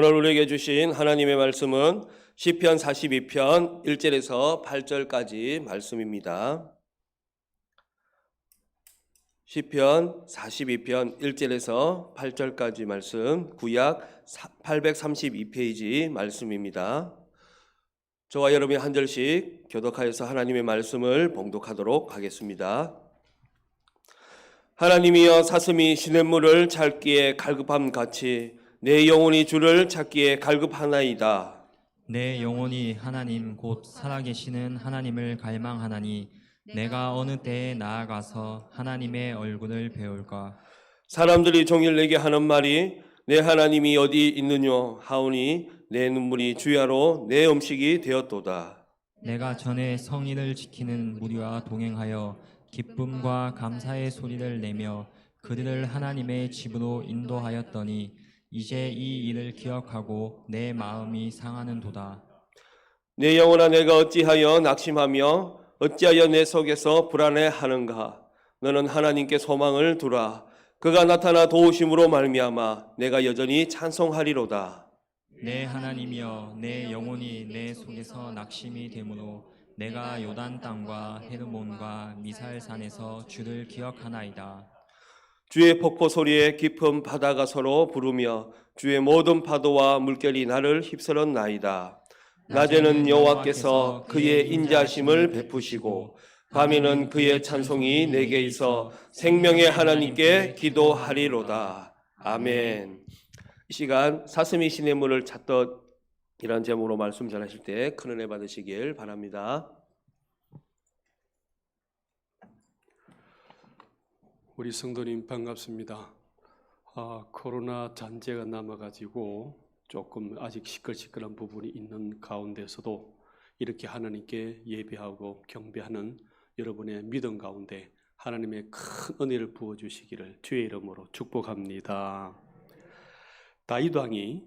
오늘 우리에게 주신 하나님의 말씀은 시편 42편 1절에서 8절까지 말씀입니다. 시편 42편 1절에서 8절까지 말씀 구약 832페이지 말씀입니다. 저와 여러분이 한 절씩 교독하여서 하나님의 말씀을 봉독하도록 하겠습니다. 하나님이여 사슴이 시냇물을 찾기에 갈급함 같이 내 영혼이 주를 찾기에 갈급하나이다. 내 영혼이 하나님 곧 살아계시는 하나님을 갈망하나니 내가 어느 때에 나아가서 하나님의 얼굴을 배울까 사람들이 종일 내게 하는 말이 내 하나님이 어디 있느냐 하오니 내 눈물이 주야로 내 음식이 되었도다. 내가 전에 성인을 지키는 무리와 동행하여 기쁨과 감사의 소리를 내며 그들을 하나님의 집으로 인도하였더니 이제 이 일을 기억하고 내 마음이 상하는도다. 내 영혼아 내가 어찌하여 낙심하며 어찌하여 내 속에서 불안해하는가? 너는 하나님께 소망을 두라. 그가 나타나 도우심으로 말미암아 내가 여전히 찬송하리로다. 내 하나님이여 내 영혼이 내 속에서 낙심이 되므로 내가 요단 땅과 헤르몬과 미살산에서 주를 기억하나이다. 주의 폭포 소리에 깊은 바다가 서로 부르며 주의 모든 파도와 물결이 나를 휩쓸었나이다. 낮에는 여호와께서 그의 인자심을 베푸시고 밤에는 그의 찬송이 내게 있어 생명의 하나님께 기도하리로다. 아멘. 이 시간 사슴이 시냇물을 찾던 이런 제목으로 말씀 전하실 때 큰 은혜 받으시길 바랍니다. 우리 성도님 반갑습니다. 아, 코로나 잔재가 남아가지고 조금 아직 시끌시끌한 부분이 있는 가운데서도 이렇게 하나님께 예배하고 경배하는 여러분의 믿음 가운데 하나님의 큰 은혜를 부어주시기를 주의 이름으로 축복합니다. 다윗 왕이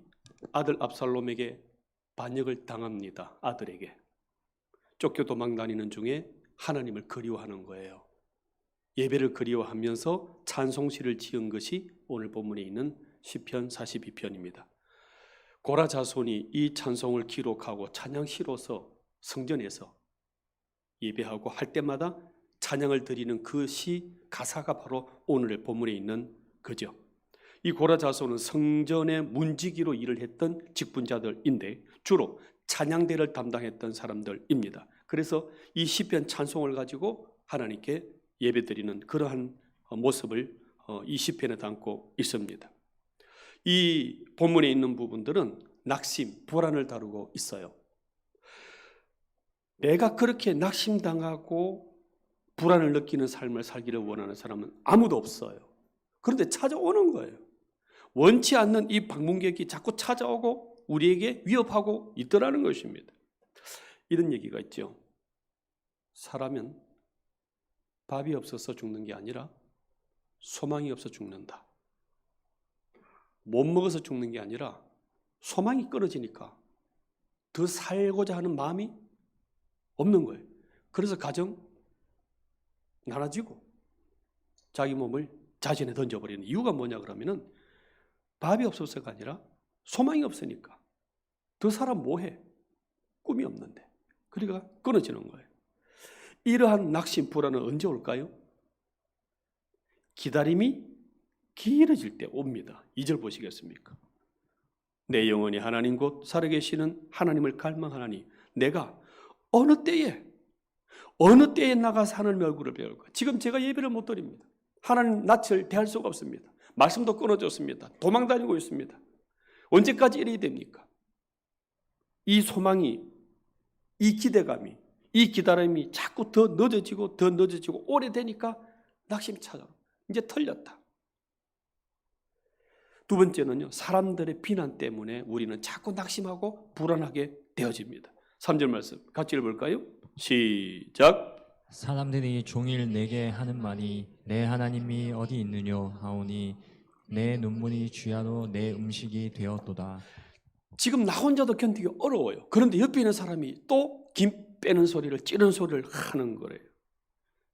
아들 압살롬에게 반역을 당합니다. 아들에게 쫓겨 도망 다니는 중에 하나님을 그리워하는 거예요. 예배를 그리워하면서 찬송시를 지은 것이 오늘 본문에 있는 시편 42편입니다. 고라 자손이 이 찬송을 기록하고 찬양시로서 성전에서 예배하고 할 때마다 찬양을 드리는 그 시 가사가 바로 오늘의 본문에 있는 거죠. 이 고라 자손은 성전의 문지기로 일을 했던 직분자들인데 주로 찬양대를 담당했던 사람들입니다. 그래서 이 시편 찬송을 가지고 하나님께 예배드리는 그러한 모습을 어, 이 시편에 담고 있습니다. 이 본문에 있는 부분들은 낙심, 불안을 다루고 있어요. 내가 그렇게 낙심당하고 불안을 느끼는 삶을 살기를 원하는 사람은 아무도 없어요. 그런데 찾아오는 거예요. 원치 않는 이 방문객이 자꾸 찾아오고 우리에게 위협하고 있더라는 것입니다. 이런 얘기가 있죠. 사람은 밥이 없어서 죽는 게 아니라 소망이 없어 죽는다. 못 먹어서 죽는 게 아니라 소망이 끊어지니까 더 살고자 하는 마음이 없는 거예요. 그래서 가정 나눠지고 자기 몸을 자신에 던져버리는 이유가 뭐냐 그러면은 밥이 없어서가 아니라 소망이 없으니까 더 사람 뭐해? 꿈이 없는데 그러니까 끊어지는 거예요. 이러한 낙심 불안은 언제 올까요? 기다림이 길어질 때 옵니다. 2절 보시겠습니까? 내 영혼이 하나님 곧 살아계시는 하나님을 갈망하나니 내가 어느 때에 어느 때에 나가서 하나님의 얼굴을 배울까? 지금 제가 예배를 못 드립니다. 하나님 낯을 대할 수가 없습니다. 말씀도 끊어졌습니다. 도망 다니고 있습니다. 언제까지 이래야 됩니까? 이 소망이, 이 기대감이, 이 기다림이 자꾸 더 늦어지고 더 늦어지고 오래되니까 낙심이 찾아와. 이제 털렸다. 두 번째는요, 사람들의 비난 때문에 우리는 자꾸 낙심하고 불안하게 되어집니다. 3절 말씀 같이 읽어볼까요? 시작. 사람들이 종일 내게 하는 말이 내 하나님이 어디 있느냐 하오니 내 눈물이 주야로 내 음식이 되었도다. 지금 나 혼자도 견디기 어려워요. 그런데 옆에 있는 사람이 또 김 빼는 소리를 찌르는 소리를 하는 거래요.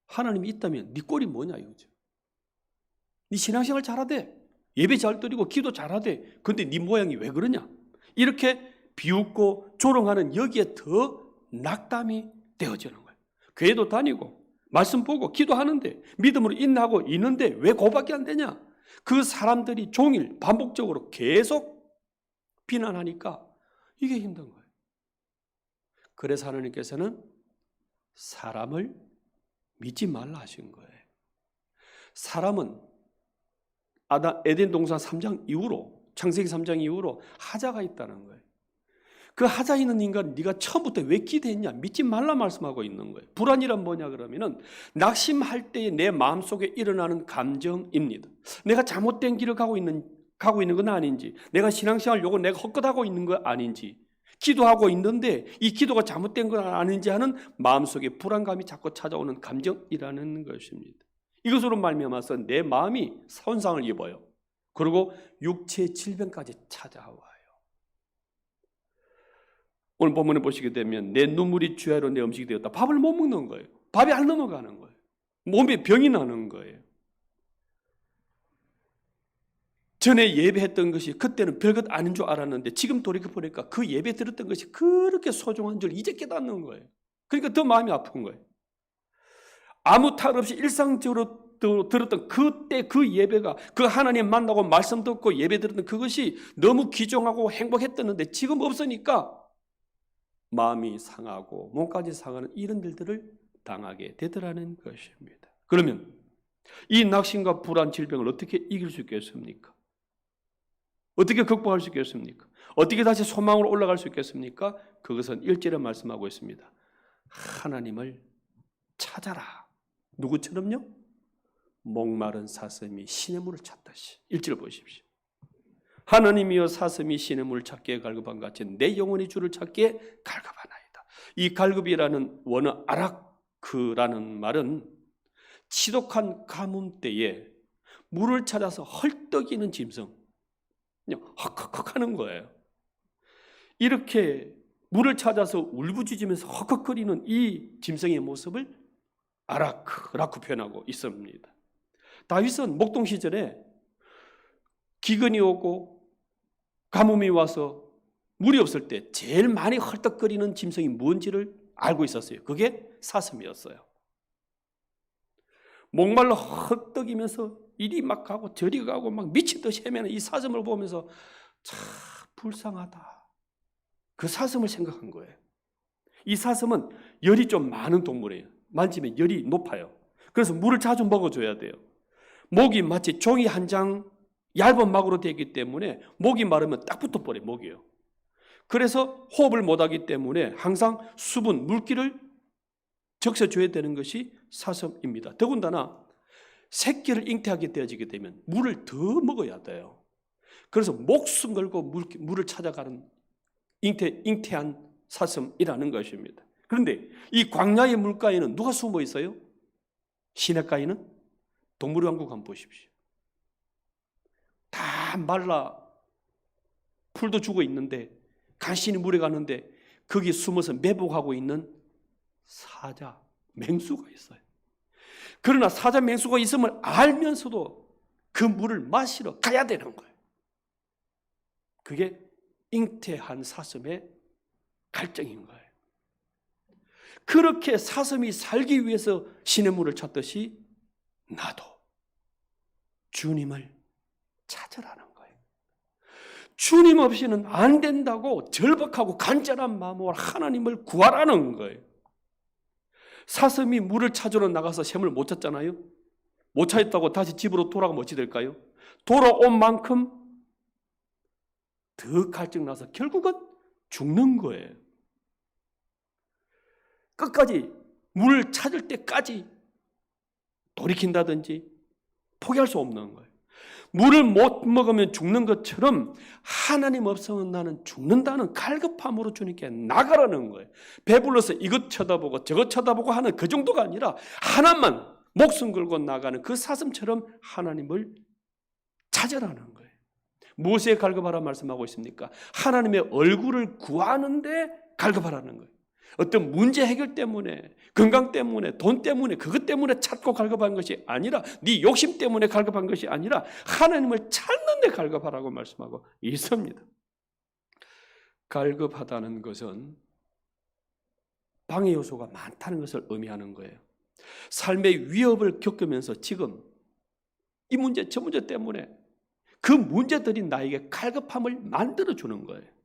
하나님이 있다면 네 꼴이 뭐냐 이거죠. 네 신앙생활 잘하대. 예배 잘 드리고 기도 잘하대. 근데 네 모양이 왜 그러냐? 이렇게 비웃고 조롱하는 여기에 더 낙담이 되어지는 거예요. 교회도 다니고 말씀 보고 기도하는데 믿음으로 인하고 있는데 왜 그거밖에 안 되냐? 그 사람들이 종일 반복적으로 계속 비난하니까 이게 힘든 거예요. 그래서 하나님께서는 사람을 믿지 말라 하신 거예요. 사람은 아다 에덴 동산 3장 이후로 창세기 3장 이후로 하자가 있다는 거예요. 그 하자 있는 인간 네가 처음부터 왜 기대했냐? 믿지 말라 말씀하고 있는 거예요. 불안이란 뭐냐 그러면은 낙심할 때의 내 마음속에 일어나는 감정입니다. 내가 잘못된 길을 가고 있는 가고 있는 건 아닌지, 내가 신앙생활 요거 내가 헛것하고 있는 거 아닌지, 기도하고 있는데 이 기도가 잘못된 건 아닌지 하는 마음속에 불안감이 자꾸 찾아오는 감정이라는 것입니다. 이것으로 말미암아서 내 마음이 손상을 입어요. 그리고 육체 질병까지 찾아와요. 오늘 본문에 보시게 되면 내 눈물이 주야로 내 음식이 되었다. 밥을 못 먹는 거예요. 밥이 안 넘어가는 거예요. 몸에 병이 나는 거예요. 전에 예배했던 것이 그때는 별것 아닌 줄 알았는데 지금 돌이켜 보니까 그 예배 들었던 것이 그렇게 소중한 줄 이제 깨닫는 거예요. 그러니까 더 마음이 아픈 거예요. 아무 탈 없이 일상적으로 들었던 그때 그 예배가 그 하나님 만나고 말씀 듣고 예배 들었던 그것이 너무 귀중하고 행복했었는데 지금 없으니까 마음이 상하고 몸까지 상하는 이런 일들을 당하게 되더라는 것입니다. 그러면 이 낙심과 불안 질병을 어떻게 이길 수 있겠습니까? 어떻게 극복할 수 있겠습니까? 어떻게 다시 소망으로 올라갈 수 있겠습니까? 그것은 일절에 말씀하고 있습니다. 하나님을 찾아라. 누구처럼요? 목마른 사슴이 신의 물을 찾듯이. 일절 보십시오. 하나님이여 사슴이 신의 물을 찾기에 갈급한 같이 내 영혼이 주를 찾기에 갈급하나이다. 이 갈급이라는 원어 아라크라는 말은 지독한 가뭄 때에 물을 찾아서 헐떡이는 짐승, 그냥 헉헉헉 하는 거예요. 이렇게 물을 찾아서 울부짖으면서 헉헉거리는 이 짐승의 모습을 아라크라고 표현하고 있습니다. 다윗은 목동 시절에 기근이 오고 가뭄이 와서 물이 없을 때 제일 많이 헐떡거리는 짐승이 뭔지를 알고 있었어요. 그게 사슴이었어요. 목말라 헛떡이면서 이리 막 가고 저리 가고 막 미치듯이 헤매는 이 사슴을 보면서 참 불쌍하다. 그 사슴을 생각한 거예요. 이 사슴은 열이 좀 많은 동물이에요. 만지면 열이 높아요. 그래서 물을 자주 먹어줘야 돼요. 목이 마치 종이 한 장 얇은 막으로 되기 때문에 목이 마르면 딱 붙어버려요. 목이요. 그래서 호흡을 못하기 때문에 항상 수분, 물기를 적셔줘야 되는 것이 사슴입니다. 더군다나 새끼를 잉태하게 되어지게 되면 물을 더 먹어야 돼요. 그래서 목숨 걸고 물, 물을 찾아가는 잉태, 잉태한 사슴이라는 것입니다. 그런데 이 광야의 물가에는 누가 숨어 있어요? 시냇가에는 동물왕국 한번 보십시오. 다 말라 풀도 죽어 있는데 간신히 물에 가는데 거기 숨어서 매복하고 있는 사자, 맹수가 있어요. 그러나 사자, 맹수가 있음을 알면서도 그 물을 마시러 가야 되는 거예요. 그게 잉태한 사슴의 갈증인 거예요. 그렇게 사슴이 살기 위해서 신의 물을 찾듯이 나도 주님을 찾으라는 거예요. 주님 없이는 안 된다고 절박하고 간절한 마음으로 하나님을 구하라는 거예요. 사슴이 물을 찾으러 나가서 샘을 못 찾잖아요. 못 찾았다고 다시 집으로 돌아가면 어찌 될까요? 돌아온 만큼 더 갈증 나서 결국은 죽는 거예요. 끝까지 물을 찾을 때까지 돌이킨다든지 포기할 수 없는 거예요. 물을 못 먹으면 죽는 것처럼 하나님 없으면 나는 죽는다는 갈급함으로 주님께 나가라는 거예요. 배불러서 이것 쳐다보고 저것 쳐다보고 하는 그 정도가 아니라 하나만 목숨 걸고 나가는 그 사슴처럼 하나님을 찾으라는 거예요. 무엇에 갈급하라 말씀하고 있습니까? 하나님의 얼굴을 구하는데 갈급하라는 거예요. 어떤 문제 해결 때문에 건강 때문에 돈 때문에 그것 때문에 찾고 갈급한 것이 아니라 네 욕심 때문에 갈급한 것이 아니라 하나님을 찾는 데 갈급하라고 말씀하고 있습니다. 갈급하다는 것은 방해 요소가 많다는 것을 의미하는 거예요. 삶의 위협을 겪으면서 지금 이 문제, 저 문제 때문에 그 문제들이 나에게 갈급함을 만들어 주는 거예요.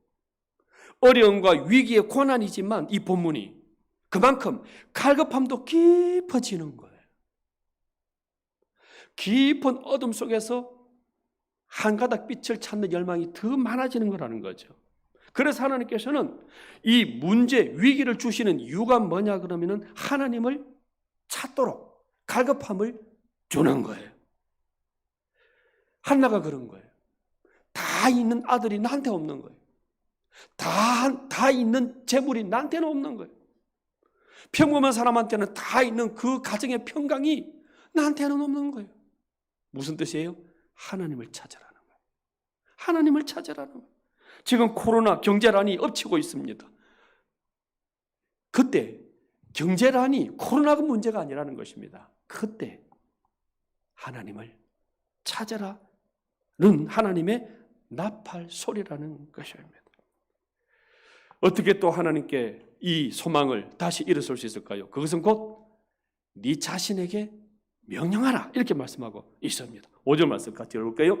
어려움과 위기의 고난이지만 이 본문이 그만큼 갈급함도 깊어지는 거예요. 깊은 어둠 속에서 한 가닥 빛을 찾는 열망이 더 많아지는 거라는 거죠. 그래서 하나님께서는 이 문제, 위기를 주시는 이유가 뭐냐 그러면은 하나님을 찾도록 갈급함을 주는 거예요. 한나가 그런 거예요. 다 있는 아들이 나한테 없는 거예요. 다, 다 있는 재물이 나한테는 없는 거예요. 평범한 사람한테는 다 있는 그 가정의 평강이 나한테는 없는 거예요. 무슨 뜻이에요? 하나님을 찾으라는 거예요. 하나님을 찾으라는 거예요. 지금 코로나 경제란이 엎치고 있습니다. 그때 경제란이 코로나가 문제가 아니라는 것입니다. 그때 하나님을 찾아라는 하나님의 나팔 소리라는 것입니다. 어떻게 또 하나님께 이 소망을 다시 일어설 수 있을까요? 그것은 곧 네 자신에게 명령하라 이렇게 말씀하고 있습니다. 5절 말씀 같이 읽을까요?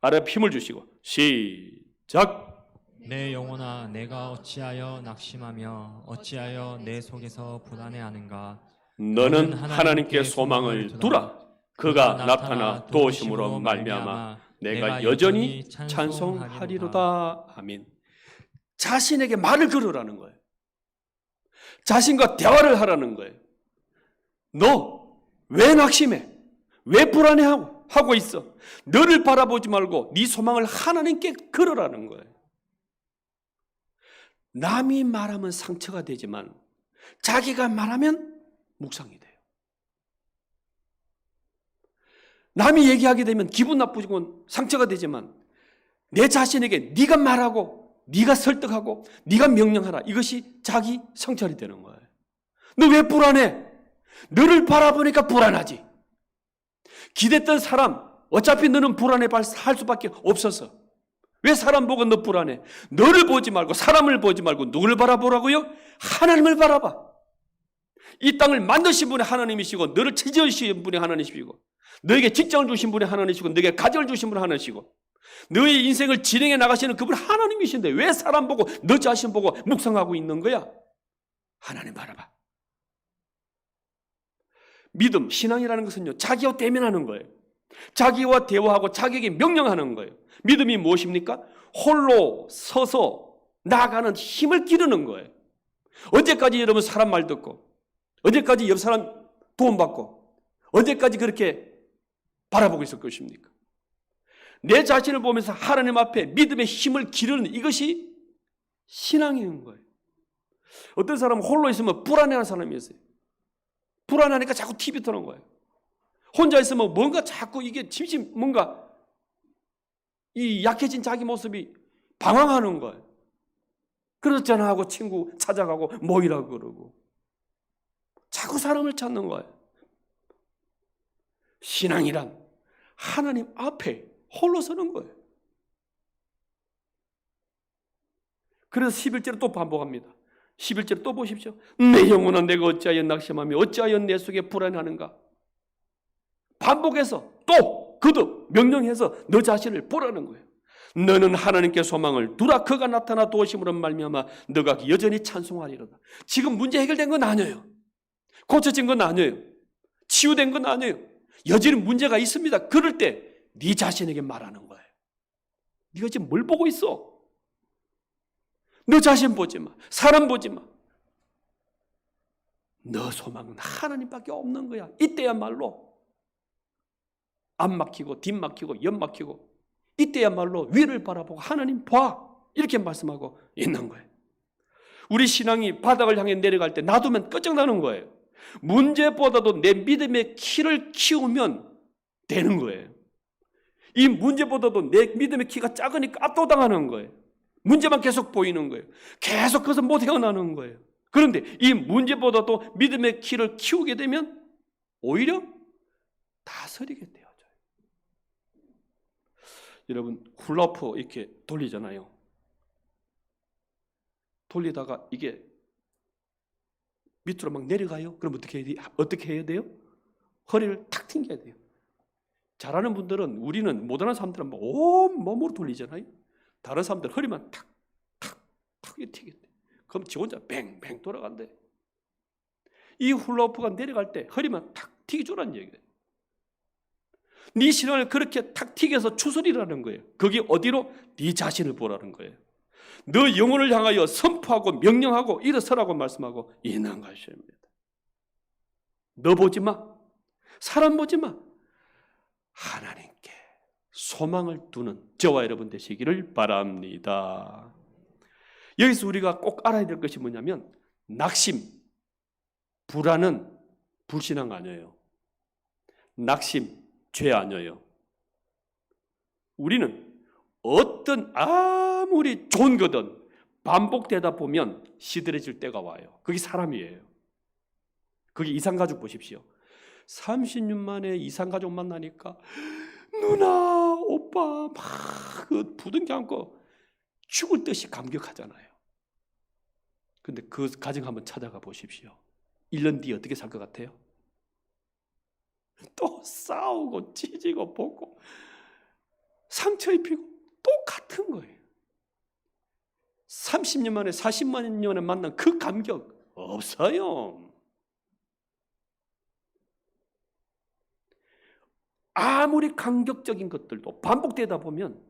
아래 힘을 주시고 시작. 내 영혼아 내가 어찌하여 낙심하며 어찌하여 내 속에서 불안해하는가? 너는 하나님께 소망을 두라. 그가 나타나 도우심으로 말미암아 내가 여전히 찬송하리로다. 아멘 자신에게 말을 걸으라는 거예요 자신과 대화를 하라는 거예요 너 왜 낙심해? 왜 불안해하고 하고 있어? 너를 바라보지 말고 네 소망을 하나님께 걸으라는 거예요 남이 말하면 상처가 되지만 자기가 말하면 묵상이 돼요. 남이 얘기하게 되면 기분 나쁘고 상처가 되지만 내 자신에게 네가 말하고 네가 설득하고 네가 명령하라 이것이 자기 성찰이 되는 거예요. 너 왜 불안해? 너를 바라보니까 불안하지. 기댔던 사람 어차피 너는 불안해 할 수밖에 없어서 왜 사람 보고 너 불안해? 너를 보지 말고 사람을 보지 말고 누굴 바라보라고요? 하나님을 바라봐. 이 땅을 만드신 분이 하나님이시고 너를 지으신 분이 하나님이시고 너에게 직장을 주신 분이 하나님이시고 너에게 가정을 주신 분이 하나님이시고 너의 인생을 진행해 나가시는 그분 하나님이신데 왜 사람 보고 너 자신 보고 묵상하고 있는 거야? 하나님 바라봐. 믿음, 신앙이라는 것은요, 자기와 대면하는 거예요. 자기와 대화하고 자기에게 명령하는 거예요. 믿음이 무엇입니까? 홀로 서서 나아가는 힘을 기르는 거예요. 언제까지 여러분 사람 말 듣고, 언제까지 옆 사람 도움받고, 언제까지 그렇게 바라보고 있을 것입니까? 내 자신을 보면서 하나님 앞에 믿음의 힘을 기르는 이것이 신앙인 거예요. 어떤 사람은 홀로 있으면 불안해하는 사람이 있어요. 불안하니까 자꾸 TV 트는 거예요. 혼자 있으면 뭔가 자꾸 이게 심심 뭔가 이 약해진 자기 모습이 방황하는 거예요. 그렇잖아 하고 친구 찾아가고 모이라고 그러고 자꾸 사람을 찾는 거예요. 신앙이란 하나님 앞에 홀로 서는 거예요. 그래서 11절에 또 반복합니다. 11절 또 보십시오. 내 영혼아 내가 어찌하여 낙심하며 어찌하여 내 속에 불안하는가? 반복해서 또 그도 명령해서 너 자신을 보라는 거예요. 너는 하나님께 소망을 두라 그가 나타나 도우심으로 말미암아 너가 여전히 찬송하리로다. 지금 문제 해결된 건 아니에요. 고쳐진 건 아니에요. 치유된 건 아니에요. 여전히 문제가 있습니다. 그럴 때 네 자신에게 말하는 거예요. 네가 지금 뭘 보고 있어? 너 자신 보지 마. 사람 보지 마. 너 소망은 하나님밖에 없는 거야. 이때야말로 앞 막히고 뒷 막히고 옆 막히고 이때야말로 위를 바라보고 하나님 봐 이렇게 말씀하고 있는 거예요. 우리 신앙이 바닥을 향해 내려갈 때 놔두면 끝장나는 거예요. 문제보다도 내 믿음의 키를 키우면 되는 거예요. 이 문제보다도 내 믿음의 키가 작으니까 압도당하는 거예요. 문제만 계속 보이는 거예요. 계속 그것을 못 헤어나는 거예요. 그런데 이 문제보다도 믿음의 키를 키우게 되면 오히려 다스리게 되어져요. 여러분 훌라프 이렇게 돌리잖아요. 돌리다가 이게 밑으로 막 내려가요. 그럼 어떻게 해야, 돼- 어떻게 해야 돼요? 허리를 탁 튕겨야 돼요. 잘하는 분들은 우리는 못하는 사람들은 막온 몸으로 돌리잖아요. 다른 사람들은 허리만 탁, 탁, 탁 튕겨. 그럼 지 혼자 뱅뱅 돌아간대. 이 훌라후프가 내려갈 때 허리만 탁 튀겨주라는 얘기예요. 네 신앙을 그렇게 탁 튀겨서 추스리라는 거예요. 그게 어디로? 네 자신을 보라는 거예요. 너 영혼을 향하여 선포하고 명령하고 일어서라고 말씀하고 인한가셔야 합니다. 너 보지 마. 사람 보지 마. 하나님께 소망을 두는 저와 여러분 되시기를 바랍니다. 여기서 우리가 꼭 알아야 될 것이 뭐냐면 낙심, 불안은 불신앙 아니에요. 낙심, 죄 아니에요. 우리는 어떤 아무리 좋은 거든 반복되다 보면 시들해질 때가 와요. 그게 사람이에요. 그게 이상가족 보십시오. 30년 만에 이상 가족 만나니까 누나, 오빠 막그 부둥켜 안고 죽을 듯이 감격하잖아요. 근데 그 가정 한번 찾아가 보십시오. 1년 뒤에 어떻게 살 것 같아요? 또 싸우고 찢고 볶고 상처 입히고 똑같은 거예요. 30년 만에 40만 년에 만난 그 감격 없어요. 아무리 감격적인 것들도 반복되다 보면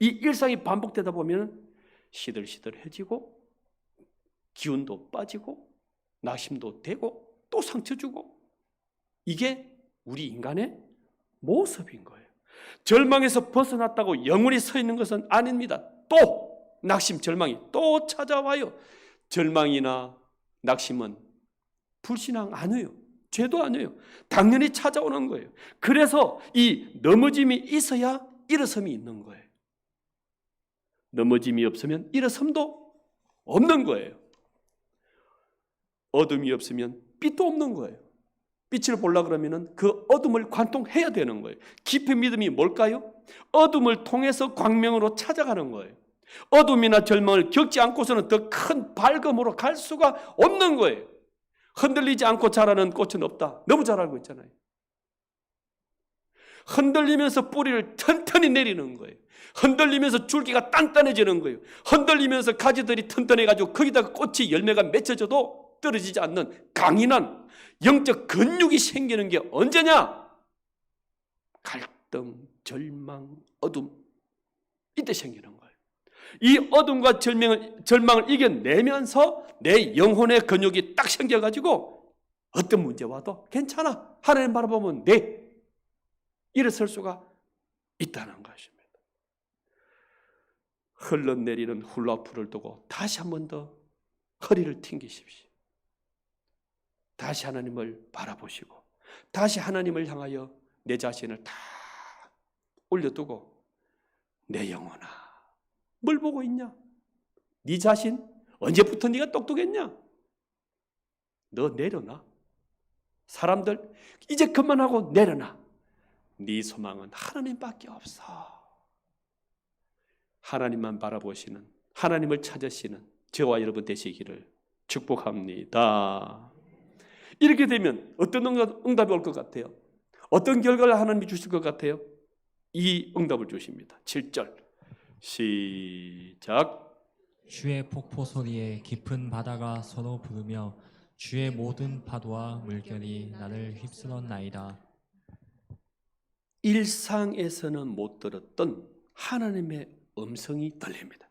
이 일상이 반복되다 보면 시들시들해지고 기운도 빠지고 낙심도 되고 또 상처 주고 이게 우리 인간의 모습인 거예요. 절망에서 벗어났다고 영원히 서 있는 것은 아닙니다. 또 낙심, 절망이 또 찾아와요. 절망이나 낙심은 불신앙 아니에요. 죄도 아니에요. 당연히 찾아오는 거예요. 그래서 이 넘어짐이 있어야 일어섬이 있는 거예요. 넘어짐이 없으면 일어섬도 없는 거예요. 어둠이 없으면 빛도 없는 거예요. 빛을 보려 그러면은 그 어둠을 관통해야 되는 거예요. 깊은 믿음이 뭘까요? 어둠을 통해서 광명으로 찾아가는 거예요. 어둠이나 절망을 겪지 않고서는 더 큰 밝음으로 갈 수가 없는 거예요. 흔들리지 않고 자라는 꽃은 없다. 너무 잘 알고 있잖아요. 흔들리면서 뿌리를 튼튼히 내리는 거예요. 흔들리면서 줄기가 단단해지는 거예요. 흔들리면서 가지들이 튼튼해가지고 거기다가 꽃이 열매가 맺혀져도 떨어지지 않는 강인한 영적 근육이 생기는 게 언제냐? 갈등, 절망, 어둠 이때 생기는 거예요. 이 어둠과 절망을, 절망을 이겨내면서 내 영혼의 근육이 딱 생겨가지고 어떤 문제 와도 괜찮아. 하나님 바라보면 돼. 일어설 수가 있다는 것입니다. 흘러내리는 훌라후프를 두고 다시 한 번 더 허리를 튕기십시오. 다시 하나님을 바라보시고 다시 하나님을 향하여 내 자신을 다 올려두고 내 영혼아 뭘 보고 있냐? 네 자신 언제부터 네가 똑똑했냐? 너 내려놔. 사람들 이제 그만하고 내려놔. 네 소망은 하나님밖에 없어. 하나님만 바라보시는 하나님을 찾으시는 저와 여러분 되시기를 축복합니다. 이렇게 되면 어떤 응답, 응답이 올 것 같아요? 어떤 결과를 하나님이 주실 것 같아요? 이 응답을 주십니다. 7절 시작 주의 폭포 소리에 깊은 바다가 서로 부르며 주의 모든 파도와 물결이 나를 휩쓸었나이다. 일상에서는 못 들었던 하나님의 음성이 들립니다.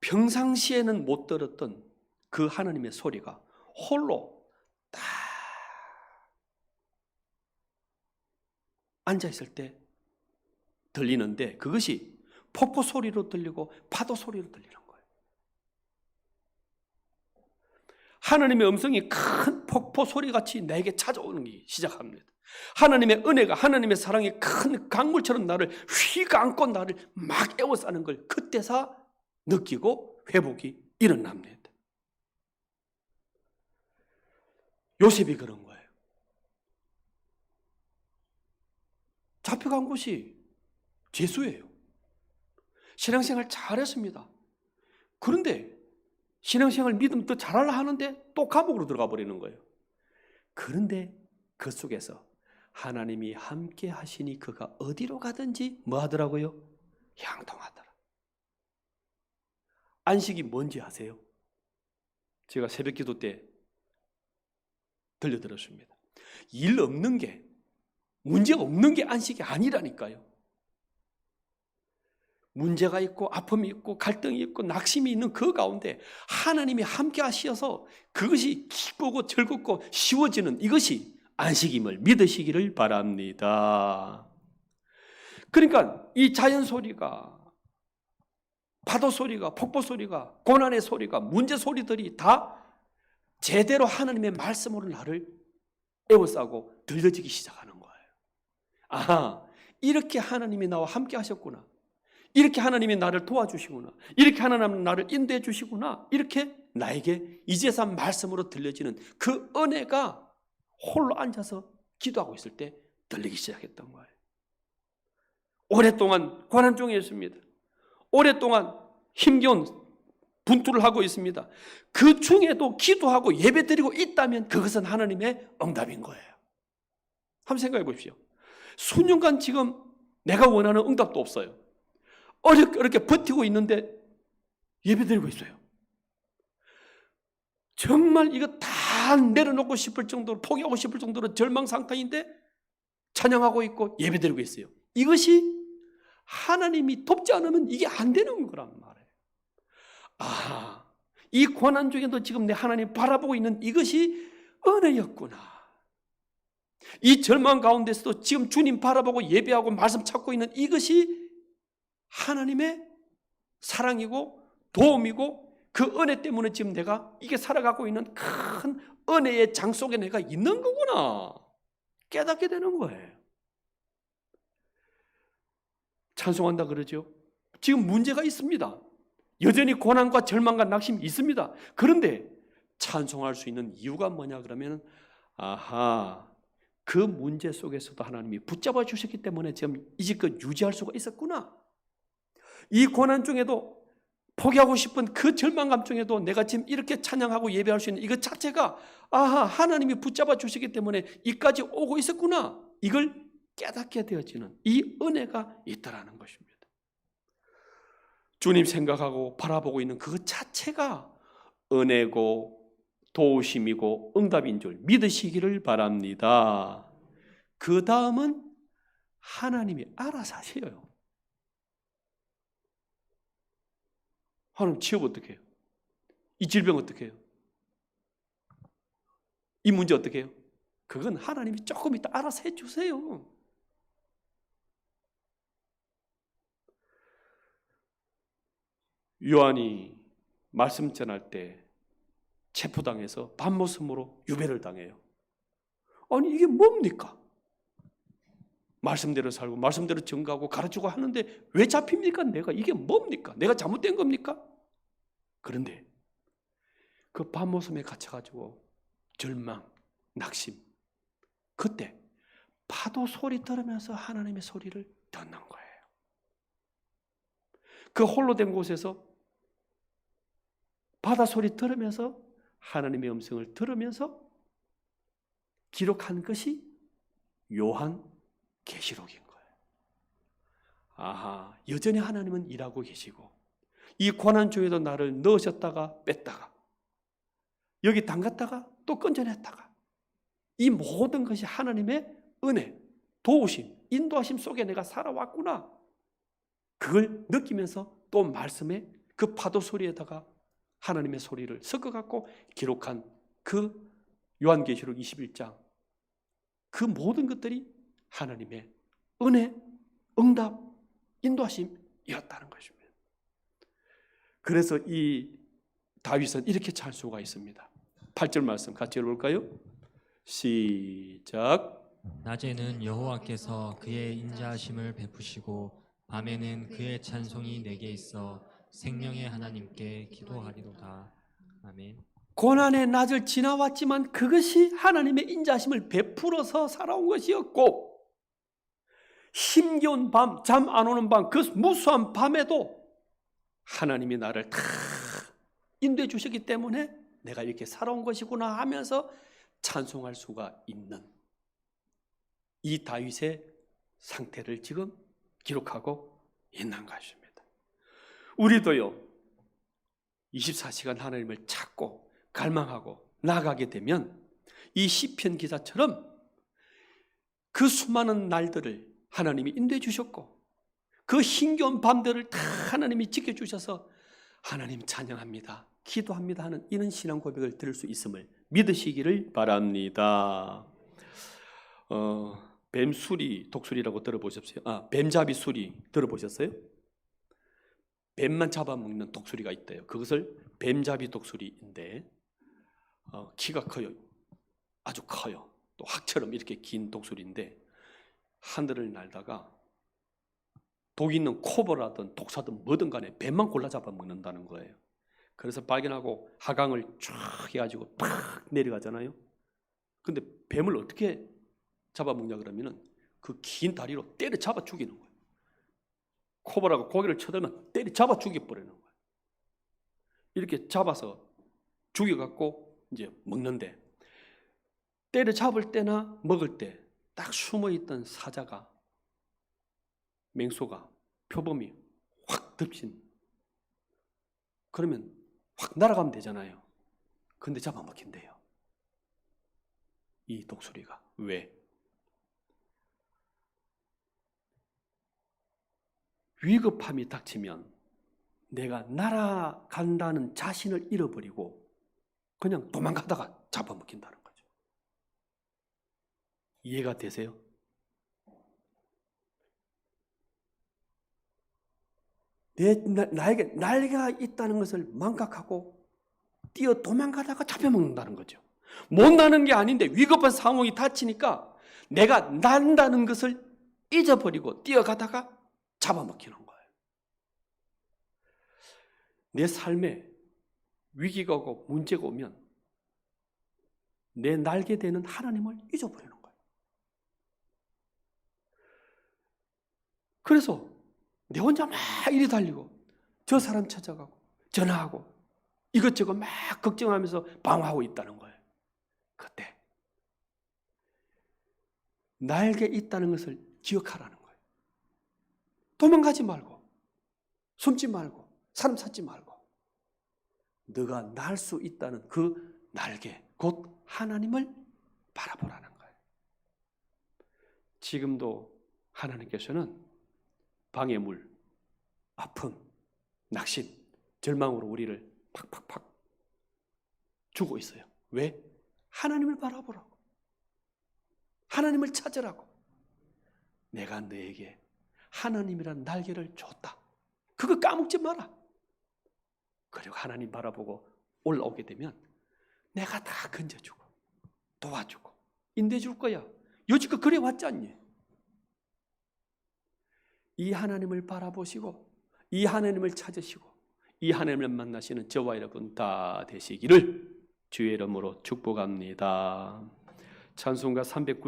평상시에는 못 들었던 그 하나님의 소리가 홀로 딱 앉아 있을 때 들리는데 그것이 폭포 소리로 들리고 파도 소리로 들리는 거예요. 하나님의 음성이 큰 폭포 소리 같이 내게 찾아오는 게 시작합니다. 하나님의 은혜가 하나님의 사랑이 큰 강물처럼 나를 휘감고 나를 막 에워싸는 걸 그때서 느끼고 회복이 일어납니다. 요셉이 그런 거예요. 잡혀간 곳이 제수예요. 신앙생활 잘했습니다. 그런데 신앙생활 믿음 더 잘하려 하는데 또 감옥으로 들어가 버리는 거예요. 그런데 그 속에서 하나님이 함께 하시니 그가 어디로 가든지 뭐 하더라고요? 향통하더라. 안식이 뭔지 아세요? 제가 새벽 기도 때 들려드렸습니다. 일 없는 게, 문제 없는 게 안식이 아니라니까요. 문제가 있고 아픔이 있고 갈등이 있고 낙심이 있는 그 가운데 하나님이 함께 하시어서 그것이 기쁘고 즐겁고 쉬워지는 이것이 안식임을 믿으시기를 바랍니다. 그러니까 이 자연 소리가 파도 소리가 폭포 소리가 고난의 소리가 문제 소리들이 다 제대로 하나님의 말씀으로 나를 에워싸고 들려지기 시작하는 거예요. 아, 이렇게 하나님이 나와 함께 하셨구나. 이렇게 하나님이 나를 도와주시구나. 이렇게 하나님은 나를 인도해 주시구나. 이렇게 나에게 이제서 말씀으로 들려지는 그 은혜가 홀로 앉아서 기도하고 있을 때 들리기 시작했던 거예요. 오랫동안 고난 중에 있습니다. 오랫동안 힘겨운 분투를 하고 있습니다. 그 중에도 기도하고 예배 드리고 있다면 그것은 하나님의 응답인 거예요. 한번 생각해 보십시오. 수년간 지금 내가 원하는 응답도 없어요. 어렵게 버티고 있는데 예배 드리고 있어요. 정말 이거 다 내려놓고 싶을 정도로 포기하고 싶을 정도로 절망 상태인데 찬양하고 있고 예배 드리고 있어요. 이것이 하나님이 돕지 않으면 이게 안 되는 거란 말이에요. 아, 이 고난 중에도 지금 내 하나님 바라보고 있는 이것이 은혜였구나. 이 절망 가운데서도 지금 주님 바라보고 예배하고 말씀 찾고 있는 이것이 하나님의 사랑이고 도움이고 그 은혜 때문에 지금 내가 이게 살아가고 있는 큰 은혜의 장 속에 내가 있는 거구나. 깨닫게 되는 거예요. 찬송한다 그러죠. 지금 문제가 있습니다. 여전히 고난과 절망과 낙심이 있습니다. 그런데 찬송할 수 있는 이유가 뭐냐 그러면 아하 그 문제 속에서도 하나님이 붙잡아 주셨기 때문에 지금 이제껏 유지할 수가 있었구나. 이 고난 중에도 포기하고 싶은 그 절망감 중에도 내가 지금 이렇게 찬양하고 예배할 수 있는 이것 자체가 아하 하나님이 붙잡아 주시기 때문에 이까지 오고 있었구나. 이걸 깨닫게 되어지는 이 은혜가 있다라는 것입니다. 주님 생각하고 바라보고 있는 그 자체가 은혜고 도우심이고 응답인 줄 믿으시기를 바랍니다. 그 다음은 하나님이 알아서 하세요. 하나님 취업 어떻게 해요? 이 질병 어떻게 해요? 이 문제 어떻게 해요? 그건 하나님이 조금 이따 알아서 해주세요. 요한이 말씀 전할 때 체포당해서 반모섬으로 유배를 당해요. 아니 이게 뭡니까? 말씀대로 살고 말씀대로 증거하고 가르치고 하는데 왜 잡힙니까? 내가 이게 뭡니까? 내가 잘못된 겁니까? 그런데 그 밤모섬에 갇혀가지고 절망, 낙심 그때 파도 소리 들으면서 하나님의 소리를 듣는 거예요. 그 홀로 된 곳에서 바다 소리 들으면서 하나님의 음성을 들으면서 기록한 것이 요한 계시록인 거예요. 아하, 여전히 하나님은 일하고 계시고 이 고난 중에도 나를 넣으셨다가 뺐다가 여기 담갔다가 또 건져냈다가 이 모든 것이 하나님의 은혜, 도우심, 인도하심 속에 내가 살아왔구나. 그걸 느끼면서 또 말씀에 그 파도 소리에다가 하나님의 소리를 섞어 갖고 기록한 그 요한계시록 21장 그 모든 것들이 하나님의 은혜, 응답, 인도하심이었다는 것입니다. 그래서 이 다윗은 이렇게 잘 수가 있습니다. 8절 말씀 같이 읽어볼까요? 시작. 낮에는 여호와께서 그의 인자하심을 베푸시고 밤에는 그의 찬송이 내게 있어 생명의 하나님께 기도하리로다. 아멘. 고난의 낮을 지나왔지만 그것이 하나님의 인자심을 베풀어서 살아온 것이었고 힘겨운 밤, 잠 안 오는 밤, 그 무수한 밤에도 하나님이 나를 다 인도해 주셨기 때문에 내가 이렇게 살아온 것이구나 하면서 찬송할 수가 있는 이 다윗의 상태를 지금 기록하고 있는 것입니다. 우리도요, 24시간 하나님을 찾고 갈망하고 나가게 되면 이 시편 기자처럼 그 수많은 날들을 하나님이 인도해 주셨고 그 힘겨운 밤들을 다 하나님이 지켜주셔서 하나님 찬양합니다. 기도합니다 하는 이런 신앙 고백을 들을 수 있음을 믿으시기를 바랍니다. 어, 뱀수리 독수리라고 들어보셨어요? 아, 뱀잡이 수리 들어보셨어요? 뱀만 잡아먹는 독수리가 있대요. 그것을 뱀잡이 독수리인데 어, 키가 커요. 아주 커요. 또 학처럼 이렇게 긴 독수리인데 하늘을 날다가 독 있는 코보라든 독사든 뭐든 간에 뱀만 골라 잡아먹는다는 거예요. 그래서 발견하고 하강을 쫙 해가지고 팍 내려가잖아요. 근데 뱀을 어떻게 잡아먹냐 그러면은 그 긴 다리로 때려 잡아 죽이는 거예요. 코보라가 고기를 쳐들면 때려 잡아 죽여버리는 거예요. 이렇게 잡아서 죽여갖고 이제 먹는데 때려 잡을 때나 먹을 때 딱 숨어 있던 사자가 맹소가 표범이 확 덮친 그러면 확 날아가면 되잖아요. 근데 잡아먹힌대요. 이 독수리가 왜? 위급함이 닥치면 내가 날아간다는 자신을 잃어버리고 그냥 도망가다가 잡아먹힌다는 거죠. 이해가 되세요? 내, 나, 나에게 날개가 있다는 것을 망각하고 뛰어 도망가다가 잡혀먹는다는 거죠. 못 나는 게 아닌데 위급한 상황이 닥치니까 내가 난다는 것을 잊어버리고 뛰어가다가 잡아먹히는 거예요. 내 삶에 위기가 오고 문제가 오면 내 날개 되는 하나님을 거예요. 그래서 내 혼자 막 이리 달리고 저 사람 찾아가고 전화하고 이것저것 막 걱정하면서 방황하고 있다는 거예요. 그때 날개 있다는 것을 기억하라는 거예요. 도망가지 말고 숨지 말고 사람 찾지 말고 너가 날 수 있다는 그 날개 곧 하나님을 바라보라는 거예요. 지금도 하나님께서는 방해물, 아픔, 낙심, 절망으로 우리를 팍팍팍 주고 있어요. 왜? 하나님을 바라보라고. 하나님을 찾으라고. 내가 너에게 하나님이란 날개를 줬다. 그거 까먹지 마라. 그리고 하나님 바라보고 올라오게 되면 내가 다 건져주고 도와주고 인도해줄 거야. 여지껏 그래 왔잖니. 이 하나님을 바라보시고 이 하나님을 찾으시고 이 하나님을 만나시는 저와 여러분 다 되시기를 주의 이름으로 축복합니다. 찬송가 309